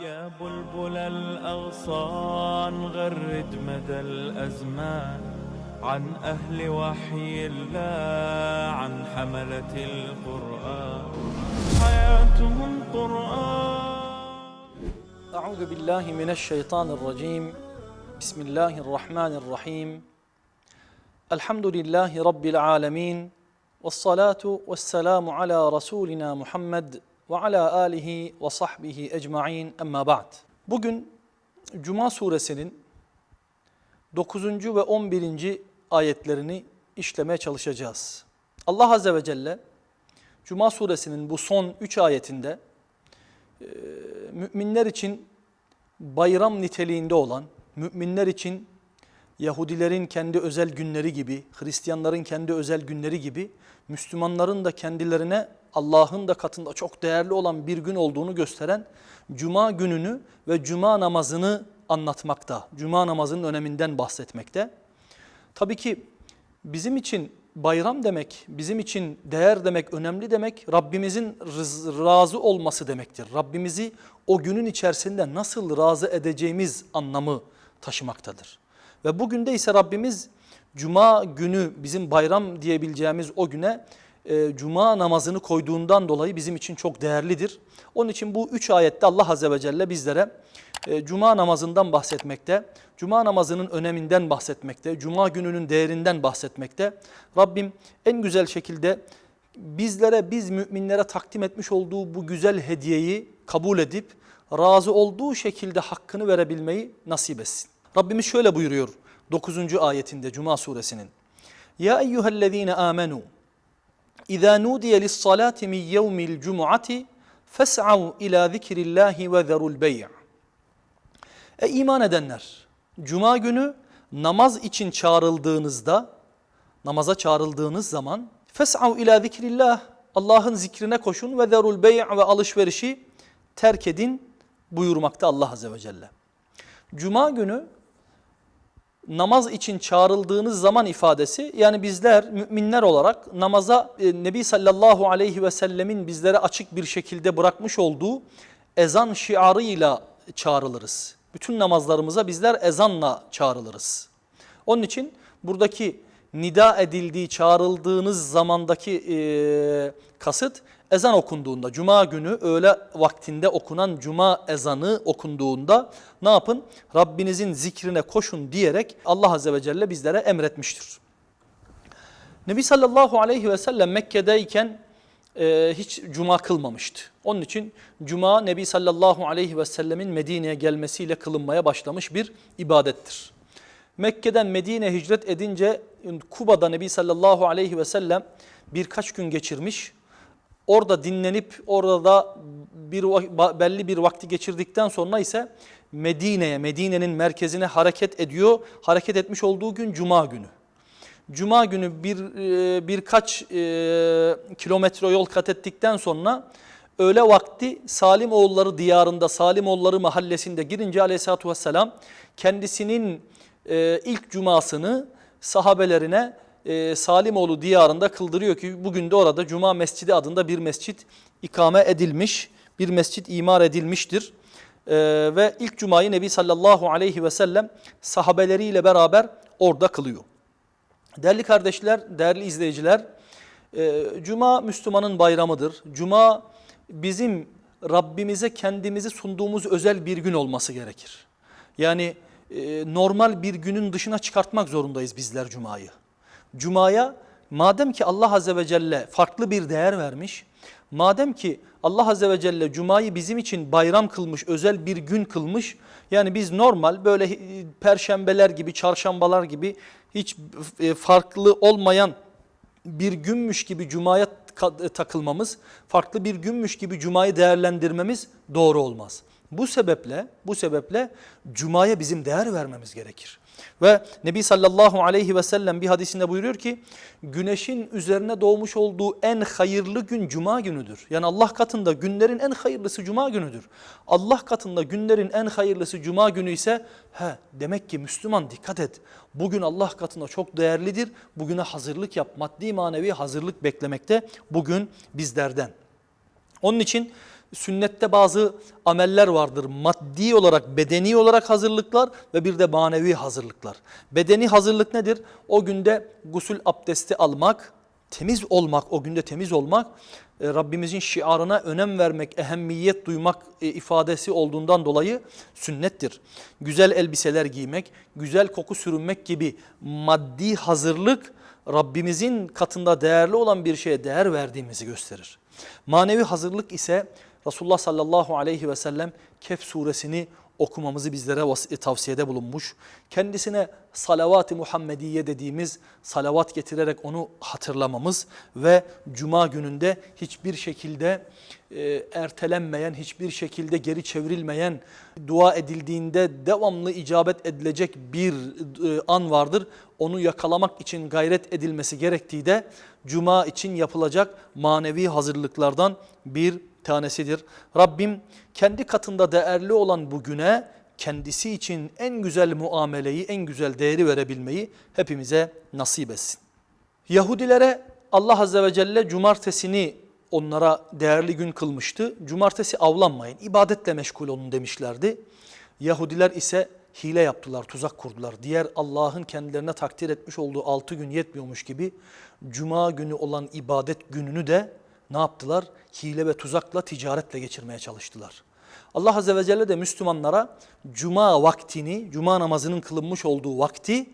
يا بلبل الأغصان غرد مدى الأزمان. عن أهل وحي الله عن حملة القرآن. حياتهم قرآن. أعوذ بالله من الشيطان الرجيم. بسم الله الرحمن الرحيم. الحمد لله رب العالمين والصلاة والسلام على رسولنا Muhammed ve ala alihi ve sahbihi ecmain emma ba'd. Bugün Cuma suresinin 9. ve 11. ayetlerini işlemeye çalışacağız. Allah Azze ve Celle Cuma suresinin bu son 3 ayetinde müminler için bayram niteliğinde olan, müminler için Yahudilerin kendi özel günleri gibi, Hristiyanların kendi özel günleri gibi, Müslümanların da kendilerine Allah'ın da katında çok değerli olan bir gün olduğunu gösteren Cuma gününü ve Cuma namazını anlatmakta. Cuma namazının öneminden bahsetmekte. Tabii ki bizim için bayram demek, bizim için değer demek, önemli demek Rabbimizin razı olması demektir. Rabbimizi o günün içerisinde nasıl razı edeceğimiz anlamı taşımaktadır. Ve bugün de ise Rabbimiz Cuma günü bizim bayram diyebileceğimiz o güne e, Cuma namazını koyduğundan dolayı bizim için çok değerlidir. Onun için bu üç ayette Allah Azze ve Celle bizlere e, Cuma namazından bahsetmekte, Cuma namazının öneminden bahsetmekte, Cuma gününün değerinden bahsetmekte. Rabbim en güzel şekilde bizlere, biz müminlere takdim etmiş olduğu bu güzel hediyeyi kabul edip razı olduğu şekilde hakkını verebilmeyi nasip etsin. Rabbimiz şöyle buyuruyor 9. ayetinde Cuma suresinin. Ya eyyühellezine amenu İza nudiye lis-salati min yevmil cum'ati fes'au ila zikrillahi ve zerul bey'. E iman edenler, cuma günü namaz için çağrıldığınızda, namaza çağrıldığınız zaman fes'au ila zikrillah, Allah'ın zikrine koşun ve zerul bey' ve alışverişi terk edin buyurmakta Allah Azze ve Celle. Cuma günü namaz için çağrıldığınız zaman ifadesi yani bizler müminler olarak namaza e, Nebi sallallahu aleyhi ve sellemin bizlere açık bir şekilde bırakmış olduğu ezan şiarıyla çağrılırız. Bütün namazlarımıza bizler ezanla çağrılırız. Onun için buradaki nida edildiği, çağrıldığınız zamandaki e, kasıt ezan okunduğunda, cuma günü öğle vaktinde okunan cuma ezanı okunduğunda ne yapın? Rabbinizin zikrine koşun diyerek Allah Azze ve Celle bizlere emretmiştir. Nebi sallallahu aleyhi ve sellem Mekke'deyken e, hiç cuma kılmamıştı. Onun için cuma Nebi sallallahu aleyhi ve sellemin Medine'ye gelmesiyle kılınmaya başlamış bir ibadettir. Mekke'den Medine hicret edince Kuba'da Nebi sallallahu aleyhi ve sellem birkaç gün geçirmiş. Orada dinlenip orada da bir belli bir vakti geçirdikten sonra ise Medine'ye, Medine'nin merkezine hareket ediyor. Hareket etmiş olduğu gün Cuma günü. Cuma günü bir e, birkaç e, kilometre yol kat ettikten sonra öğle vakti Salimoğulları diyarında, Salimoğulları mahallesinde girince aleyhissalatü vesselam kendisinin e, ilk cumasını sahabelerine e, Salimoğlu diyarında kıldırıyor ki bugün de orada Cuma Mescidi adında bir mescit ikame edilmiş, bir mescit imar edilmiştir. E, ve ilk Cuma'yı Nebi sallallahu aleyhi ve sellem sahabeleriyle beraber orada kılıyor. Değerli kardeşler, değerli izleyiciler, e, Cuma Müslümanın bayramıdır. Cuma bizim Rabbimize kendimizi sunduğumuz özel bir gün olması gerekir. Yani e, normal bir günün dışına çıkartmak zorundayız bizler Cuma'yı. Cuma'ya madem ki Allah Azze ve Celle farklı bir değer vermiş, madem ki Allah Azze ve Celle Cuma'yı bizim için bayram kılmış, özel bir gün kılmış, yani biz normal böyle e, perşembeler gibi, çarşambalar gibi hiç e, farklı olmayan bir günmüş gibi Cuma'ya takılmamız, farklı bir günmüş gibi Cuma'yı değerlendirmemiz doğru olmaz. Bu sebeple, bu sebeple Cuma'ya bizim değer vermemiz gerekir. Ve Nebi sallallahu aleyhi ve sellem bir hadisinde buyuruyor ki güneşin üzerine doğmuş olduğu en hayırlı gün cuma günüdür. Yani Allah katında günlerin en hayırlısı cuma günüdür. Allah katında günlerin en hayırlısı cuma günü ise he demek ki Müslüman dikkat et. Bugün Allah katında çok değerlidir. Bugüne hazırlık yap. Maddi manevi hazırlık beklemekte bugün bizlerden. Onun için Sünnette bazı ameller vardır. Maddi olarak, bedeni olarak hazırlıklar ve bir de manevi hazırlıklar. Bedeni hazırlık nedir? O günde gusül abdesti almak, temiz olmak, o günde temiz olmak, e, Rabbimizin şiarına önem vermek, ehemmiyet duymak e, ifadesi olduğundan dolayı sünnettir. Güzel elbiseler giymek, güzel koku sürünmek gibi maddi hazırlık Rabbimizin katında değerli olan bir şeye değer verdiğimizi gösterir. Manevi hazırlık ise Resulullah sallallahu aleyhi ve sellem Kehf suresini okumamızı bizlere vas- tavsiyede bulunmuş. Kendisine salavat-ı Muhammediye dediğimiz salavat getirerek onu hatırlamamız ve cuma gününde hiçbir şekilde e, ertelenmeyen, hiçbir şekilde geri çevrilmeyen, dua edildiğinde devamlı icabet edilecek bir e, an vardır. Onu yakalamak için gayret edilmesi gerektiği de cuma için yapılacak manevi hazırlıklardan bir tanesidir. Rabbim kendi katında değerli olan bu güne kendisi için en güzel muameleyi, en güzel değeri verebilmeyi hepimize nasip etsin. Yahudilere Allah Azze ve Celle cumartesini onlara değerli gün kılmıştı. Cumartesi avlanmayın, ibadetle meşgul olun demişlerdi. Yahudiler ise hile yaptılar, tuzak kurdular. Diğer Allah'ın kendilerine takdir etmiş olduğu altı gün yetmiyormuş gibi cuma günü olan ibadet gününü de ne yaptılar? Hile ve tuzakla ticaretle geçirmeye çalıştılar. Allah Azze ve Celle de Müslümanlara cuma vaktini, cuma namazının kılınmış olduğu vakti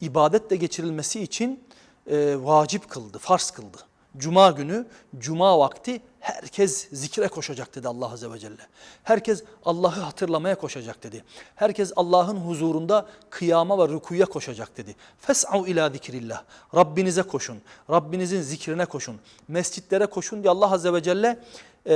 ibadetle geçirilmesi için e, vacip kıldı, farz kıldı. Cuma günü, cuma vakti herkes zikre koşacak dedi Allah Azze ve Celle. Herkes Allah'ı hatırlamaya koşacak dedi. Herkes Allah'ın huzurunda kıyama ve rükuya koşacak dedi. Fes'au ila zikrillah. Rabbinize koşun. Rabbinizin zikrine koşun. Mescitlere koşun diye Allah Azze ve Celle e,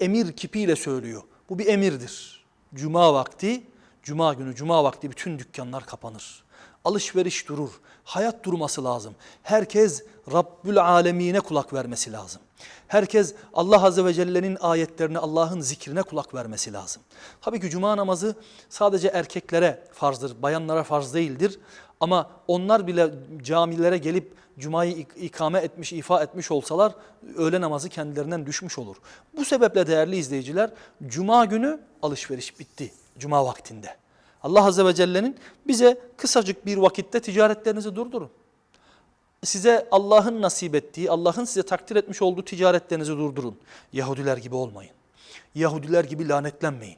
emir kipiyle söylüyor. Bu bir emirdir. Cuma vakti, cuma günü, cuma vakti bütün dükkanlar kapanır. Alışveriş durur. Hayat durması lazım. Herkes Rabbül Alemine kulak vermesi lazım. Herkes Allah Azze ve Celle'nin ayetlerine, Allah'ın zikrine kulak vermesi lazım. Tabii ki cuma namazı sadece erkeklere farzdır, bayanlara farz değildir. Ama onlar bile camilere gelip cumayı ik- ikame etmiş, ifa etmiş olsalar öğle namazı kendilerinden düşmüş olur. Bu sebeple değerli izleyiciler cuma günü alışveriş bitti cuma vaktinde. Allah Azze ve Celle'nin bize kısacık bir vakitte ticaretlerinizi durdurun. Size Allah'ın nasip ettiği, Allah'ın size takdir etmiş olduğu ticaretlerinizi durdurun. Yahudiler gibi olmayın. Yahudiler gibi lanetlenmeyin.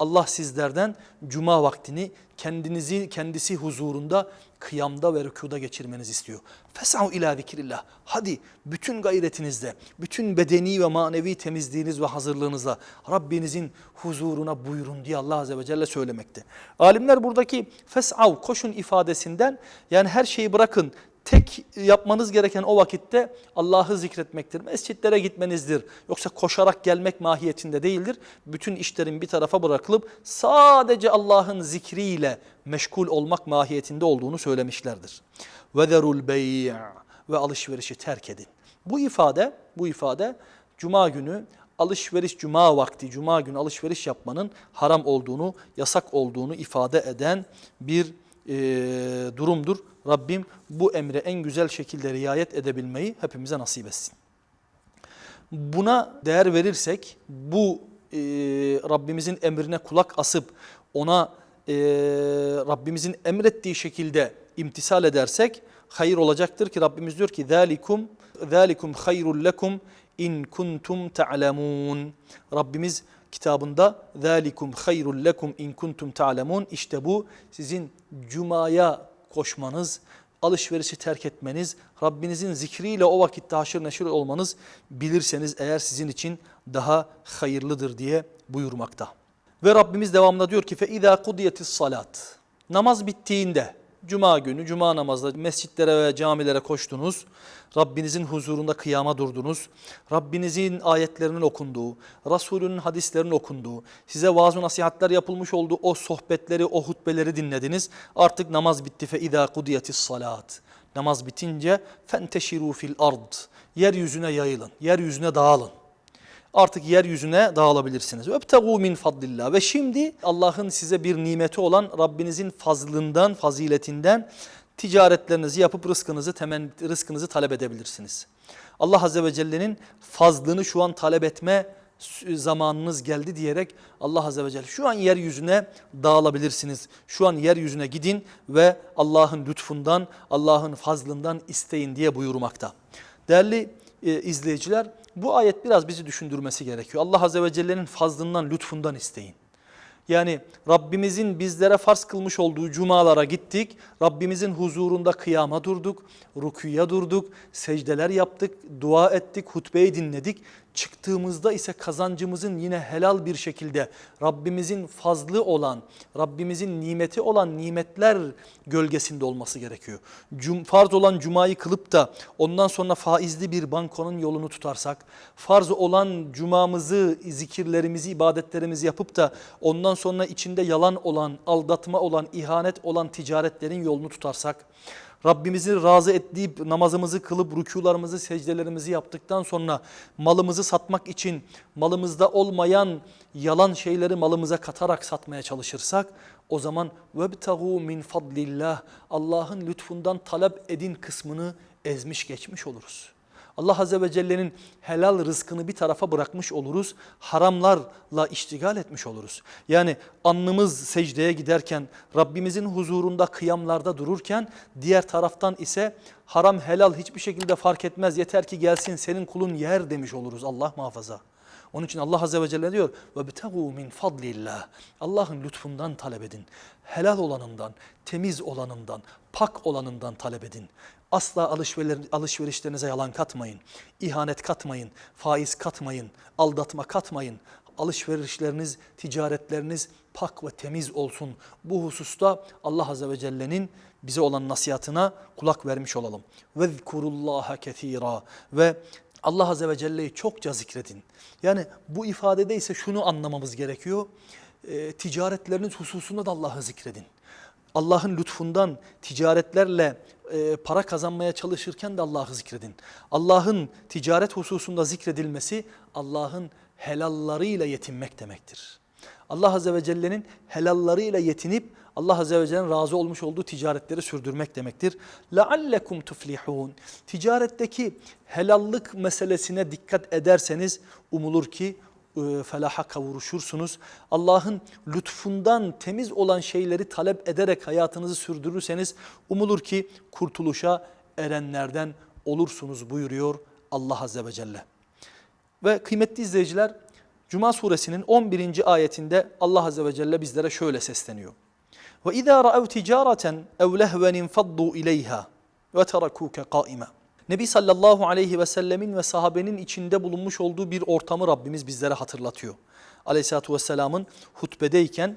Allah sizlerden cuma vaktini kendinizi kendisi huzurunda kıyamda ve rükuda geçirmenizi istiyor. Fes'au ila zikrillah. Hadi bütün gayretinizle, bütün bedeni ve manevi temizliğiniz ve hazırlığınızla Rabbinizin huzuruna buyurun diye Allah Azze ve Celle söylemekte. Alimler buradaki fes'av koşun ifadesinden yani her şeyi bırakın tek yapmanız gereken o vakitte Allah'ı zikretmektir. Mescitlere gitmenizdir. Yoksa koşarak gelmek mahiyetinde değildir. Bütün işlerin bir tarafa bırakılıp sadece Allah'ın zikriyle meşgul olmak mahiyetinde olduğunu söylemişlerdir. وَذَرُوا الْبَيْعِ Ve alışverişi terk edin. Bu ifade, bu ifade Cuma günü alışveriş cuma vakti, cuma günü alışveriş yapmanın haram olduğunu, yasak olduğunu ifade eden bir e, durumdur. Rabbim bu emre en güzel şekilde riayet edebilmeyi hepimize nasip etsin. Buna değer verirsek bu e, Rabbimizin emrine kulak asıp ona e, Rabbimizin emrettiği şekilde imtisal edersek hayır olacaktır ki Rabbimiz diyor ki zalikum zalikum hayrul lekum in kuntum ta'lemun. Rabbimiz kitabında ذَٰلِكُمْ خَيْرٌ لَكُمْ in kuntum ta'lemun. İşte bu sizin cumaya koşmanız, alışverişi terk etmeniz, Rabbinizin zikriyle o vakitte haşır neşir olmanız bilirseniz eğer sizin için daha hayırlıdır diye buyurmakta. Ve Rabbimiz devamında diyor ki فَاِذَا قُدِيَتِ salat Namaz bittiğinde, Cuma günü, cuma namazda mescitlere ve camilere koştunuz. Rabbinizin huzurunda kıyama durdunuz. Rabbinizin ayetlerinin okunduğu, Resulünün hadislerinin okunduğu, size vaaz nasihatler yapılmış olduğu o sohbetleri, o hutbeleri dinlediniz. Artık namaz bitti fe idâ kudiyetis salat. Namaz bitince fenteşirû fil ard. Yeryüzüne yayılın, yeryüzüne dağılın. Artık yeryüzüne dağılabilirsiniz. Öbtegu min fadlillah. Ve şimdi Allah'ın size bir nimeti olan Rabbinizin fazlından, faziletinden ticaretlerinizi yapıp rızkınızı temen, rızkınızı talep edebilirsiniz. Allah Azze ve Celle'nin fazlını şu an talep etme zamanınız geldi diyerek Allah Azze ve Celle şu an yeryüzüne dağılabilirsiniz. Şu an yeryüzüne gidin ve Allah'ın lütfundan, Allah'ın fazlından isteyin diye buyurmakta. Değerli e, izleyiciler bu ayet biraz bizi düşündürmesi gerekiyor. Allah Azze ve Celle'nin fazlından, lütfundan isteyin. Yani Rabbimizin bizlere farz kılmış olduğu cumalara gittik. Rabbimizin huzurunda kıyama durduk, rüküye durduk, secdeler yaptık, dua ettik, hutbeyi dinledik. Çıktığımızda ise kazancımızın yine helal bir şekilde Rabbimizin fazlı olan, Rabbimizin nimeti olan nimetler gölgesinde olması gerekiyor. Cum, farz olan cumayı kılıp da ondan sonra faizli bir bankonun yolunu tutarsak, farz olan cumamızı, zikirlerimizi, ibadetlerimizi yapıp da ondan sonra içinde yalan olan, aldatma olan, ihanet olan ticaretlerin yolunu tutarsak, Rabbimizi razı ettiği namazımızı kılıp rükularımızı, secdelerimizi yaptıktan sonra malımızı satmak için malımızda olmayan yalan şeyleri malımıza katarak satmaya çalışırsak o zaman وَبْتَغُوا min fadlillah Allah'ın lütfundan talep edin kısmını ezmiş geçmiş oluruz. Allah Azze ve Celle'nin helal rızkını bir tarafa bırakmış oluruz. Haramlarla iştigal etmiş oluruz. Yani alnımız secdeye giderken, Rabbimizin huzurunda kıyamlarda dururken, diğer taraftan ise haram helal hiçbir şekilde fark etmez. Yeter ki gelsin senin kulun yer demiş oluruz Allah muhafaza. Onun için Allah Azze ve Celle diyor ve bitegu min fadlillah. Allah'ın lütfundan talep edin. Helal olanından, temiz olanından, pak olanından talep edin. Asla alışveriş- alışverişlerinize yalan katmayın. ihanet katmayın, faiz katmayın, aldatma katmayın. Alışverişleriniz, ticaretleriniz pak ve temiz olsun. Bu hususta Allah Azze ve Celle'nin bize olan nasihatına kulak vermiş olalım. Vezkurullaha kethira ve Allah Azze ve Celle'yi çokça zikredin. Yani bu ifadede ise şunu anlamamız gerekiyor. E, ticaretleriniz hususunda da Allah'ı zikredin. Allah'ın lütfundan ticaretlerle e, para kazanmaya çalışırken de Allah'ı zikredin. Allah'ın ticaret hususunda zikredilmesi Allah'ın helallarıyla yetinmek demektir. Allah Azze ve Celle'nin helallarıyla yetinip Allah Azze ve Celle'nin razı olmuş olduğu ticaretleri sürdürmek demektir. لَعَلَّكُمْ تُفْلِحُونَ Ticaretteki helallık meselesine dikkat ederseniz umulur ki e, felaha kavuşursunuz. Allah'ın lütfundan temiz olan şeyleri talep ederek hayatınızı sürdürürseniz umulur ki kurtuluşa erenlerden olursunuz buyuruyor Allah Azze ve Celle. Ve kıymetli izleyiciler Cuma suresinin 11. ayetinde Allah Azze ve Celle bizlere şöyle sesleniyor. Ra'ev ticareten ev lehven infaddu ileyha ve terakûke qaima. Nebi sallallahu aleyhi ve sellemin ve sahabenin içinde bulunmuş olduğu bir ortamı Rabbimiz bizlere hatırlatıyor. Aleyhisselatü vesselamın hutbedeyken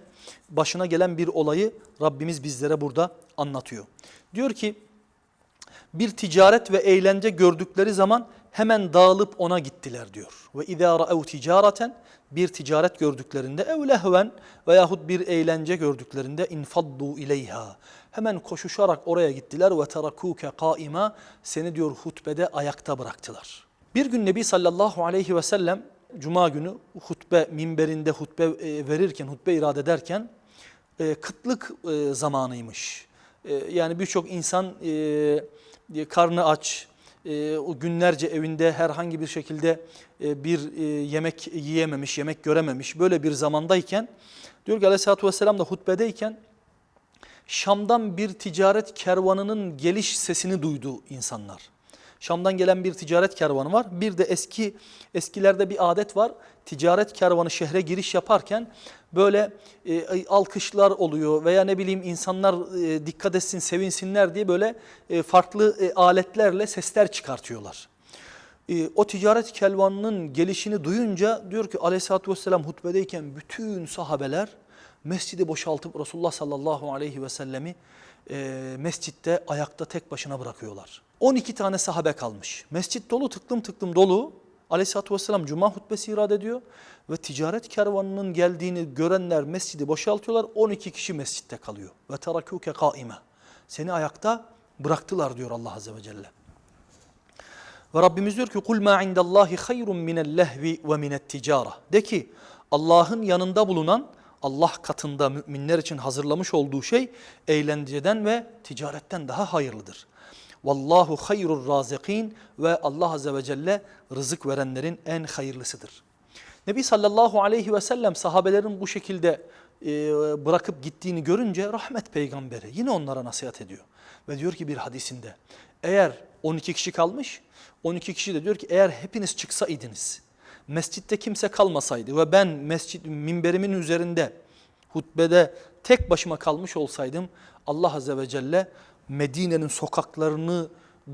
başına gelen bir olayı Rabbimiz bizlere burada anlatıyor. Diyor ki bir ticaret ve eğlence gördükleri zaman hemen dağılıp ona gittiler diyor. Ve izâ ra'ev ticareten bir ticaret gördüklerinde ev lehven veyahut bir eğlence gördüklerinde infaddu ileyha. Hemen koşuşarak oraya gittiler ve terakûke kaima seni diyor hutbede ayakta bıraktılar. Bir gün Nebi sallallahu aleyhi ve sellem Cuma günü hutbe minberinde hutbe e, verirken, hutbe irade ederken e, kıtlık e, zamanıymış. Yani birçok insan karnı aç, o günlerce evinde herhangi bir şekilde bir yemek yiyememiş, yemek görememiş böyle bir zamandayken diyor ki aleyhissalatü vesselam da hutbedeyken Şam'dan bir ticaret kervanının geliş sesini duydu insanlar. Şam'dan gelen bir ticaret kervanı var. Bir de eski eskilerde bir adet var. Ticaret kervanı şehre giriş yaparken böyle e, alkışlar oluyor veya ne bileyim insanlar e, dikkat etsin, sevinsinler diye böyle e, farklı e, aletlerle sesler çıkartıyorlar. E, o ticaret kervanının gelişini duyunca diyor ki aleyhissalatü vesselam hutbedeyken bütün sahabeler mescidi boşaltıp Resulullah sallallahu aleyhi ve sellemi e, mescitte ayakta tek başına bırakıyorlar. 12 tane sahabe kalmış. Mescit dolu tıklım tıklım dolu. Aleyhisselatü vesselam cuma hutbesi irade ediyor. Ve ticaret kervanının geldiğini görenler mescidi boşaltıyorlar. 12 kişi mescitte kalıyor. Ve terakûke kaime. Seni ayakta bıraktılar diyor Allah Azze ve Celle. Ve Rabbimiz diyor ki kul ma indallahi hayrun minel lehvi ve minet ticara. De ki Allah'ın yanında bulunan Allah katında müminler için hazırlamış olduğu şey eğlenceden ve ticaretten daha hayırlıdır. Vallahu hayrur razikin ve Allah azze ve celle rızık verenlerin en hayırlısıdır. Nebi sallallahu aleyhi ve sellem sahabelerin bu şekilde e, bırakıp gittiğini görünce rahmet peygamberi yine onlara nasihat ediyor. Ve diyor ki bir hadisinde eğer 12 kişi kalmış 12 kişi de diyor ki eğer hepiniz çıksaydınız mescitte kimse kalmasaydı ve ben mescid minberimin üzerinde hutbede tek başıma kalmış olsaydım Allah Azze ve Celle Medine'nin sokaklarını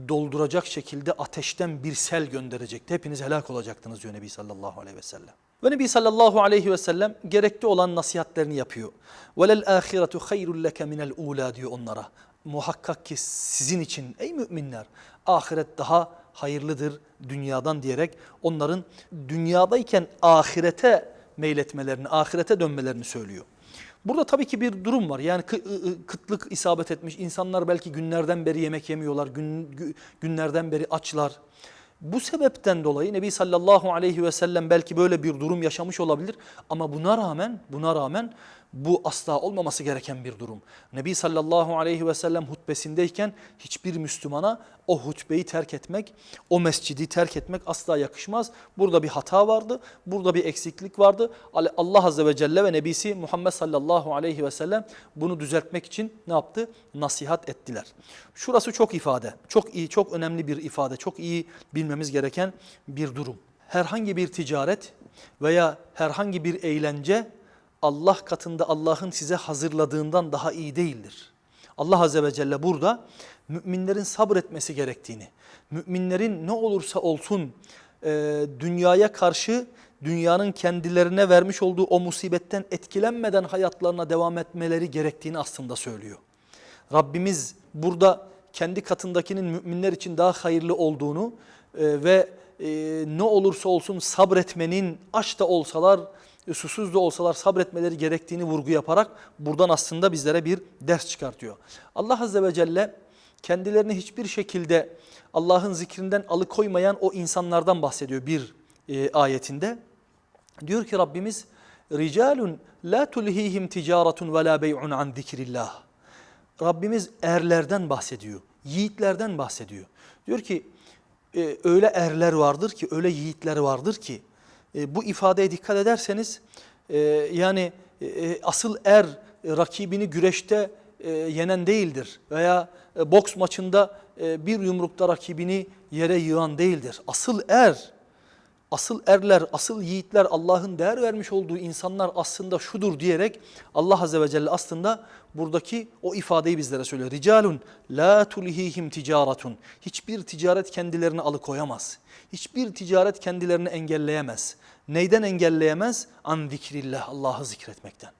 dolduracak şekilde ateşten bir sel gönderecekti. Hepiniz helak olacaktınız diyor Nebi sallallahu aleyhi ve sellem. Ve Nebi sallallahu aleyhi ve sellem gerekli olan nasihatlerini yapıyor. وَلَلْ آخِرَةُ خَيْرٌ لَكَ مِنَ الْعُولَى diyor onlara. Muhakkak ki sizin için ey müminler ahiret daha hayırlıdır dünyadan diyerek onların dünyadayken ahirete meyletmelerini, ahirete dönmelerini söylüyor. Burada tabii ki bir durum var. Yani kıtlık isabet etmiş. İnsanlar belki günlerden beri yemek yemiyorlar. Gün, gü- günlerden beri açlar. Bu sebepten dolayı Nebi sallallahu aleyhi ve sellem belki böyle bir durum yaşamış olabilir. Ama buna rağmen, buna rağmen bu asla olmaması gereken bir durum. Nebi sallallahu aleyhi ve sellem hutbesindeyken hiçbir Müslümana o hutbeyi terk etmek, o mescidi terk etmek asla yakışmaz. Burada bir hata vardı, burada bir eksiklik vardı. Allah azze ve celle ve Nebisi Muhammed sallallahu aleyhi ve sellem bunu düzeltmek için ne yaptı? Nasihat ettiler. Şurası çok ifade, çok iyi, çok önemli bir ifade, çok iyi bilmemiz gereken bir durum. Herhangi bir ticaret veya herhangi bir eğlence Allah katında Allah'ın size hazırladığından daha iyi değildir. Allah Azze ve Celle burada müminlerin sabretmesi gerektiğini, müminlerin ne olursa olsun e, dünyaya karşı dünyanın kendilerine vermiş olduğu o musibetten etkilenmeden hayatlarına devam etmeleri gerektiğini aslında söylüyor. Rabbimiz burada kendi katındakinin müminler için daha hayırlı olduğunu e, ve e, ne olursa olsun sabretmenin aç da olsalar susuz da olsalar sabretmeleri gerektiğini vurgu yaparak buradan aslında bizlere bir ders çıkartıyor. Allah Azze ve Celle kendilerini hiçbir şekilde Allah'ın zikrinden alıkoymayan o insanlardan bahsediyor bir e, ayetinde. Diyor ki Rabbimiz Ricalun la tulhihim ticaretun ve la bey'un an zikrillah. Rabbimiz erlerden bahsediyor. Yiğitlerden bahsediyor. Diyor ki e, öyle erler vardır ki, öyle yiğitler vardır ki e, bu ifadeye dikkat ederseniz e, yani e, asıl er rakibini güreşte yenen değildir veya boks maçında bir yumrukta rakibini yere yığan değildir. Asıl er, asıl erler, asıl yiğitler Allah'ın değer vermiş olduğu insanlar aslında şudur diyerek Allah Azze ve Celle aslında buradaki o ifadeyi bizlere söylüyor. Ricalun la tulhihim ticaretun. Hiçbir ticaret kendilerini alıkoyamaz. Hiçbir ticaret kendilerini engelleyemez. Neyden engelleyemez? An zikrillah, Allah'ı zikretmekten.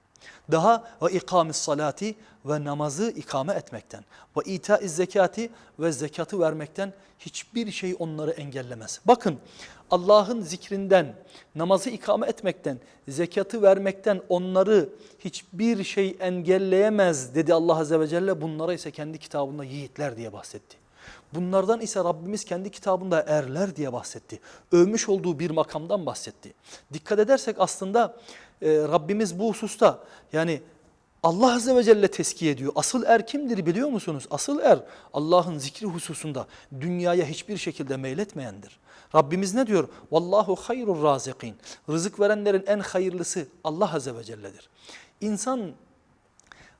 Daha ve ikamis salati ve namazı ikame etmekten. Ve itaiz zekati ve zekatı vermekten hiçbir şey onları engellemez. Bakın Allah'ın zikrinden, namazı ikame etmekten, zekatı vermekten onları hiçbir şey engelleyemez dedi Allah Azze ve Celle. Bunlara ise kendi kitabında yiğitler diye bahsetti. Bunlardan ise Rabbimiz kendi kitabında erler diye bahsetti. Övmüş olduğu bir makamdan bahsetti. Dikkat edersek aslında e, Rabbimiz bu hususta yani Allah Azze ve Celle teskiye ediyor. Asıl er kimdir biliyor musunuz? Asıl er Allah'ın zikri hususunda dünyaya hiçbir şekilde meyletmeyendir. Rabbimiz ne diyor? Vallahu hayrur razikin. Rızık verenlerin en hayırlısı Allah Azze ve Celle'dir. İnsan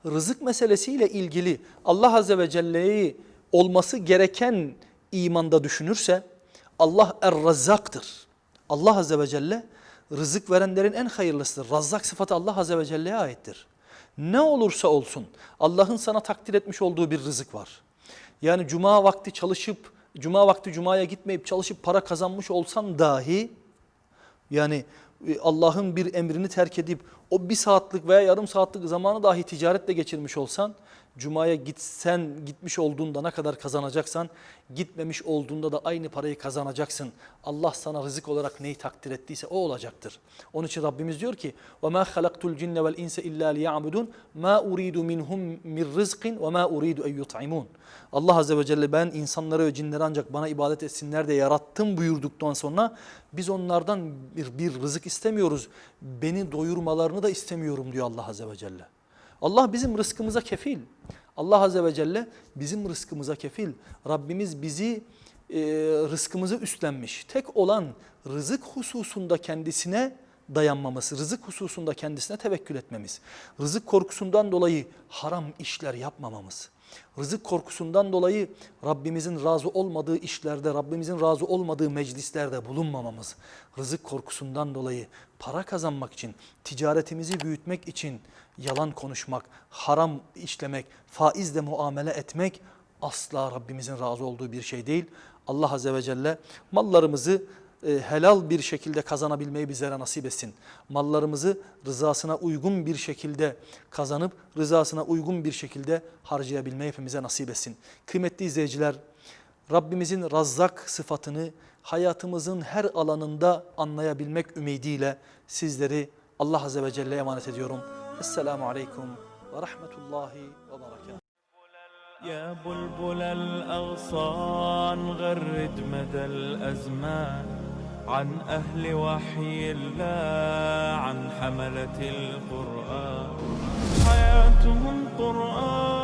rızık meselesiyle ilgili Allah Azze ve Celle'yi olması gereken imanda düşünürse Allah er-razzaktır. Allah Azze ve Celle rızık verenlerin en hayırlısıdır. Razzak sıfatı Allah Azze ve Celle'ye aittir. Ne olursa olsun Allah'ın sana takdir etmiş olduğu bir rızık var. Yani cuma vakti çalışıp, cuma vakti cumaya gitmeyip çalışıp para kazanmış olsan dahi yani e, Allah'ın bir emrini terk edip o bir saatlik veya yarım saatlik zamanı dahi ticaretle geçirmiş olsan Cuma'ya gitsen gitmiş olduğunda ne kadar kazanacaksan gitmemiş olduğunda da aynı parayı kazanacaksın. Allah sana rızık olarak neyi takdir ettiyse o olacaktır. Onun için Rabbimiz diyor ki وَمَا خَلَقْتُ الْجِنَّ وَالْاِنْسَ اِلَّا لِيَعْبُدُونَ مَا اُرِيدُ مِنْهُمْ مِنْ رِزْقٍ وَمَا اُرِيدُ اَنْ يُطْعِمُونَ Allah Azze ve Celle ben insanları ve cinleri ancak bana ibadet etsinler diye yarattım buyurduktan sonra biz onlardan bir, bir rızık istemiyoruz. Beni doyurmalarını da istemiyorum diyor Allah Azze ve Celle. Allah bizim rızkımıza kefil. Allah Azze ve Celle bizim rızkımıza kefil. Rabbimiz bizi e, rızkımızı üstlenmiş. Tek olan rızık hususunda kendisine dayanmamız, rızık hususunda kendisine tevekkül etmemiz, rızık korkusundan dolayı haram işler yapmamamız, rızık korkusundan dolayı Rabbimizin razı olmadığı işlerde, Rabbimizin razı olmadığı meclislerde bulunmamamız, rızık korkusundan dolayı para kazanmak için, ticaretimizi büyütmek için yalan konuşmak, haram işlemek, faizle muamele etmek asla Rabbimizin razı olduğu bir şey değil. Allah Azze ve Celle mallarımızı e, helal bir şekilde kazanabilmeyi bizlere nasip etsin. Mallarımızı rızasına uygun bir şekilde kazanıp rızasına uygun bir şekilde harcayabilmeyi hepimize nasip etsin. Kıymetli izleyiciler, Rabbimizin razzak sıfatını hayatımızın her alanında anlayabilmek ümidiyle sizleri Allah Azze ve Celle'ye emanet ediyorum. السلام عليكم ورحمة الله وبركاته. يا بلبل الأغصان غرد مدى الأزمان. عن أهل وحي الله عن حملة القرآن. حياتهم قرآن.